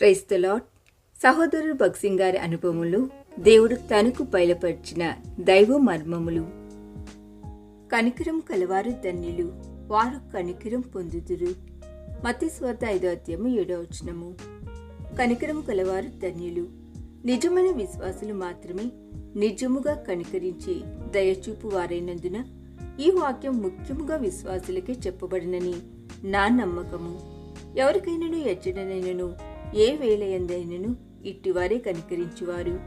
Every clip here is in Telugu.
క్రైస్తలాట్ సహోదరుడు భక్సింగ్ గారి అనుభవములు దేవుడు తనకు బయలుపరిచిన దైవ మర్మములు. కనికరం కలవారు ధన్యులు వారు కనికరం పొందుదురు. మతి ఐదో అధ్యాయము ఏడో వచనము. కనికరం కలవారు ధన్యులు నిజమైన విశ్వాసులు మాత్రమే నిజముగా కనికరించి దయచూపు వారైనందున ఈ వాక్యం ముఖ్యముగా విశ్వాసులకే చెప్పబడినని నా నమ్మకము. ఎవరికైనాను ఎచ్చడనైనను ఏ వేలయందైనను ఇట్టివారే కనికరించువారు?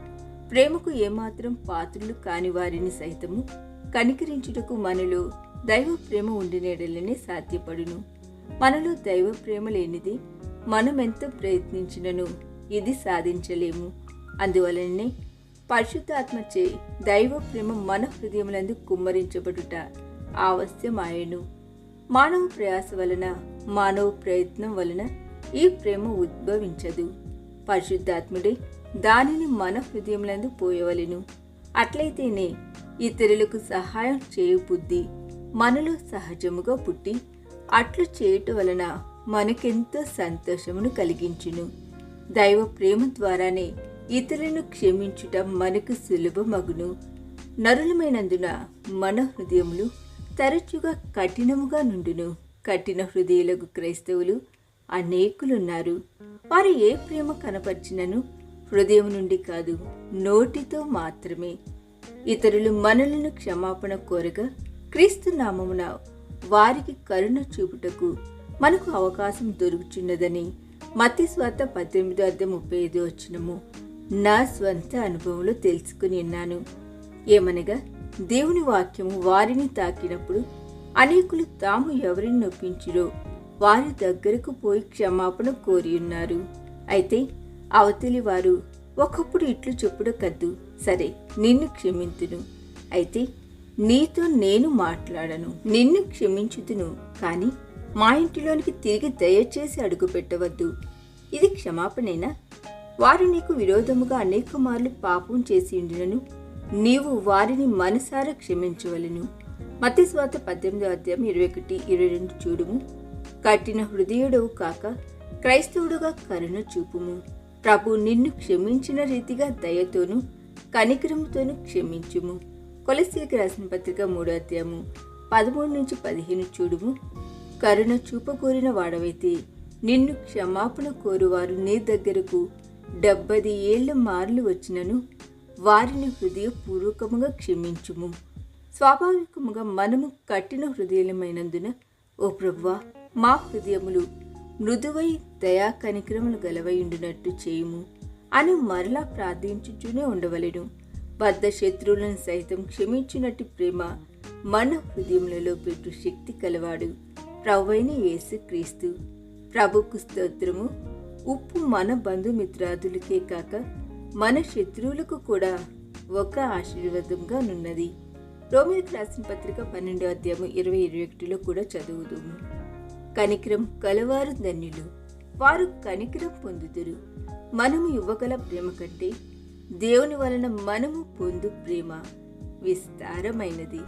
ప్రేమకు ఏమాత్రం పాత్రులు కాని వారిని సైతము కనికరించుటకు మనలో దైవ ప్రేమ ఉండినేడలనే సాధ్యపడును. మనలో దైవ ప్రేమ లేనిది మనమెంత ప్రయత్నించినను ఇది సాధించలేము. అందువలనే పరిశుద్ధాత్మచే దైవ ప్రేమ మన హృదయములందు కుమ్మరించబడుట ఆవశ్యమాయను. మానవ ప్రయాస వలన మానవ ప్రయత్నం వలన ఈ ప్రేమ ఉద్భవించదు. పరిశుద్ధాత్ముడే దానిని మన హృదయములందు పోయవలెను. అట్లయితేనే ఇతరులకు సహాయం చేయు బుద్ధి మనలో సహజముగా పుట్టి అట్లు చేయుట వలన మనకెంతో సంతోషమును కలిగించును. దైవ ప్రేమ ద్వారానే ఇతరులను క్షమించుట మనకు సులభమగును. నరులమైనందున మన హృదయములు తరచుగా కఠినముగా నుండును. కఠిన హృదయులకు క్రైస్తవులు అనేకులున్నారు. వారు ఏ ప్రేమ కనపరిచినను హృదయం నుండి కాదు నోటితో మాత్రమే. ఇతరులు మనలను క్షమాపణ కోరగా క్రీస్తు నామమున వారికి కరుణ చూపుటకు మనకు అవకాశం దొరుకుచున్నదని మతి స్వాత పద్దెనిమిది అద్దె ముప్పై ఐదు వచ్చినము నా స్వంత అనుభవంలో తెలుసుకుని ఉన్నాను. ఏమనగా దేవుని వాక్యము వారిని తాకినప్పుడు అనేకులు తాము ఎవరిని నొప్పించిరో వారి దగ్గరకు పోయి క్షమాపణ కోరి ఉన్నారు అయితే అవతలి వారు ఒకప్పుడు ఇట్లు చెప్పుడు కద్దు సరే నిన్ను క్షమించును అయితే నీతో నేను మాట్లాడను నిన్ను క్షమించుతును కానీ మా ఇంటిలోనికి తిరిగి దయచేసి అడుగు పెట్టవద్దు. ఇది క్షమాపణేనా? వారు నీకు విరోధముగా అనేక మార్లు పాపం చేసి ఉండినను. నీవు వారిని మనసారా క్షమించవలను. మతిస్వాత పద్దెనిమిదో అధ్యాయం ఇరవై ఒకటి ఇరవై రెండు చూడుము. కట్టిన హృదయుడవు కాక క్రైస్తవుడుగా కరుణ చూపుము. ప్రభు నిన్ను క్షమించిన రీతిగా దయతోనూ కనికరంతోనూ క్షమించుము. కొలసీకి రాసిన పత్రిక మూడో అధ్యాయము పదమూడు నుంచి పదిహేను చూడుము. కరుణ చూపకూరిన వాడవైతే నిన్ను క్షమాపణ కోరువారు నీ దగ్గరకు డెబ్బది ఏళ్ళ మార్లు వచ్చినను వారిని హృదయపూర్వకముగా క్షమించుము. స్వాభావికముగా మనము కఠిన హృదయమైనందున ఓ ప్రభువా మా హృదయములు మృదువై దయా కనికరములు గలవైండునట్టు చేయుము అని మరలా ప్రార్థించుచునే ఉండవలను. బద్ధ శత్రువులను సైతం క్షమించినట్టు ప్రేమ మన హృదయములలో పెట్టు శక్తి కలవాడు ప్రవ్వైన యేసు క్రీస్తు ప్రభుకు స్తోత్రము. ఉప్పు మన బంధుమిత్రాదులకే కాక మన శత్రువులకు కూడా ఒక ఆశీర్వాదంగా నున్నది. రోమిలకు రాసిన పత్రిక పన్నెండో అధ్యాయం ఇరవై ఇరవై ఒకటిలో కూడా చదువుదుము. కనికరం కలవారు ధన్యులు. వారు కనికరం పొందుదురు. మనము ఇవ్వగల ప్రేమ కంటే దేవుని వలన మనము పొందు ప్రేమ విస్తారమైనది.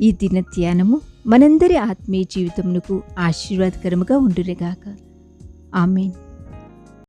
ఈ దిన ధ్యానము మనందరి ఆత్మీయ జీవితమునకు ఆశీర్వాదకరముగా ఉండునిగాక. ఆమెన్.